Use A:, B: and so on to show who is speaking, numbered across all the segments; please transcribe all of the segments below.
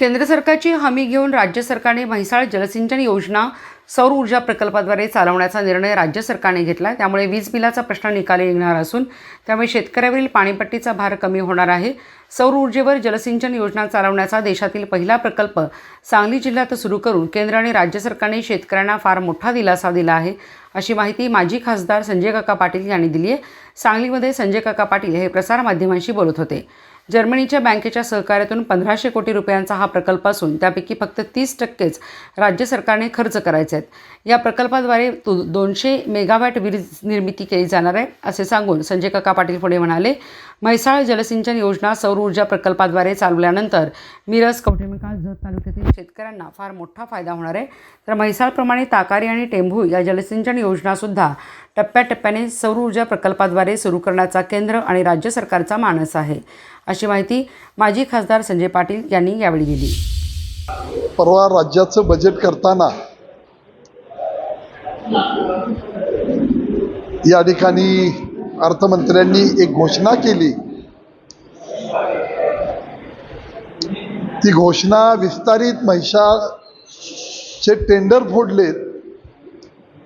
A: केंद्र सरकारची हमी घेऊन राज्य सरकारने म्हैसाळ जलसिंचन योजना सौर ऊर्जा प्रकल्पाद्वारे चालवण्याचा निर्णय राज्य सरकारने घेतला. त्यामुळे वीज बिलाचा प्रश्न निकाली निघणार असून त्यामुळे शेतकऱ्यावरील पाणीपट्टीचा भार कमी होणार आहे. सौर ऊर्जेवर जलसिंचन योजना चालवण्याचा देशातील पहिला प्रकल्प सांगली जिल्ह्यात सुरू करून केंद्र आणि राज्य सरकारने शेतकऱ्यांना फार मोठा दिलासा दिला आहे अशी माहिती माजी खासदार संजय काका पाटील यांनी दिली आहे. सांगलीमध्ये संजय काका पाटील हे प्रसारमाध्यमांशी बोलत होते. जर्मनीच्या बँकेच्या सहकार्यातून पंधराशे कोटी रुपयांचा हा प्रकल्प असून त्यापैकी फक्त तीस टक्केच राज्य सरकारने खर्च करायचे आहेत. या प्रकल्पाद्वारे तु दोनशे मेगावॅट वीज निर्मिती केली जाणार आहे असे सांगून संजय काका पाटील पुढे म्हणाले म्हैसाळ जलसिंचन योजना सौर ऊर्जा प्रकल्पाद्वारे चालवल्यानंतर मिरज कवठेमंकाळ जत तालुक्यातील शेतकऱ्यांना फार मोठा फायदा होणार आहे. तर म्हैसाळप्रमाणे ताकारी आणि टेंभू या जलसिंचन योजनासुद्धा टप्प्याटप्प्याने सौर ऊर्जा प्रकल्पाद्वारे सुरू करण्याचा केंद्र आणि राज्य सरकारचा मानस आहे. अशी माहिती माजी खासदार संजय पाटील यांनी यावेळी दिली.
B: परवा राज्याचं बजेट करताना या ठिकाणी अर्थमंत्र्यांनी एक घोषणा केली. ती घोषणा विस्तारित महिषाचे टेंडर फोडलेत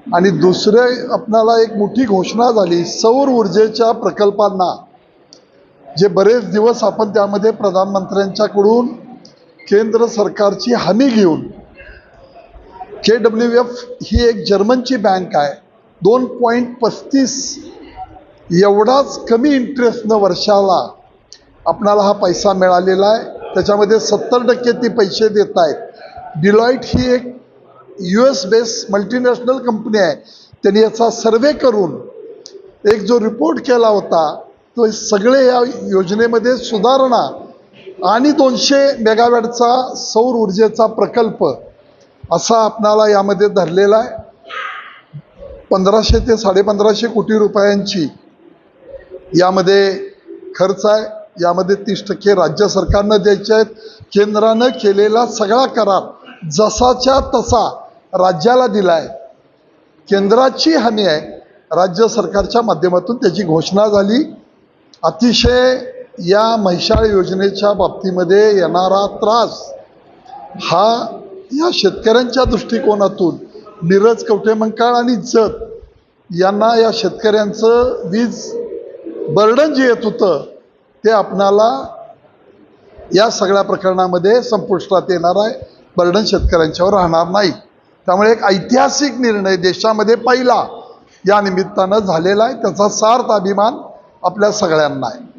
B: आणि दुसरे आपणाला एक मोठी घोषणा झाली सौर ऊर्जेच्या प्रकल्पांना. जे बरेच दिवस आपण त्यामध्ये प्रधानमंत्र्यांच्याकडून केंद्र सरकारची हमी घेऊन के डब्ल्यू एफ ही एक जर्मनची बँक आहे. दोन पॉईंट पस्तीस एवढाच कमी इंटरेस्टनं वर्षाला आपणाला हा पैसा मिळालेला आहे. त्याच्यामध्ये सत्तर टक्के ती पैसे देत आहेत. डिलॉईट ही एक U S base multinational company आहे. त्यांनी याचा सर्वे करून एक जो रिपोर्ट केला होता तो सगळे या योजनेमध्ये सुधारणा आणि दोनशे मेगावॅटचा सौर ऊर्जेचा प्रकल्प असा आपणाला यामध्ये धरलेला आहे. पंधराशे ते साडेपंधराशे कोटी रुपयांची यामध्ये खर्च आहे. यामध्ये तीस टक्के राज्य सरकारनं द्यायचे आहेत. केंद्रानं केलेला सगळा करार जसाच्या तसा राज्याला दिला आहे केंद्राची हमी आहे. राज्य सरकारच्या माध्यमातून त्याची घोषणा झाली. अतिशय या म्हैसाळ योजनेच्या बाबतीमध्ये येणारा त्रास हा या शेतकऱ्यांच्या दृष्टिकोनातून नीरज कवटेमंकाळ आणि जत यांना या शेतकऱ्यांचं वीज बर्डन जे येत होतं ते आपणाला या सगळ्या प्रकरणामध्ये संपुष्टात येणार आहे. बर्डन शेतकऱ्यांच्यावर राहणार नाही. त्यामुळे एक ऐतिहासिक निर्णय देशामध्ये पहिला या निमित्तानं झालेला आहे. त्याचा सार्थ अभिमान आपल्या सगळ्यांना आहे.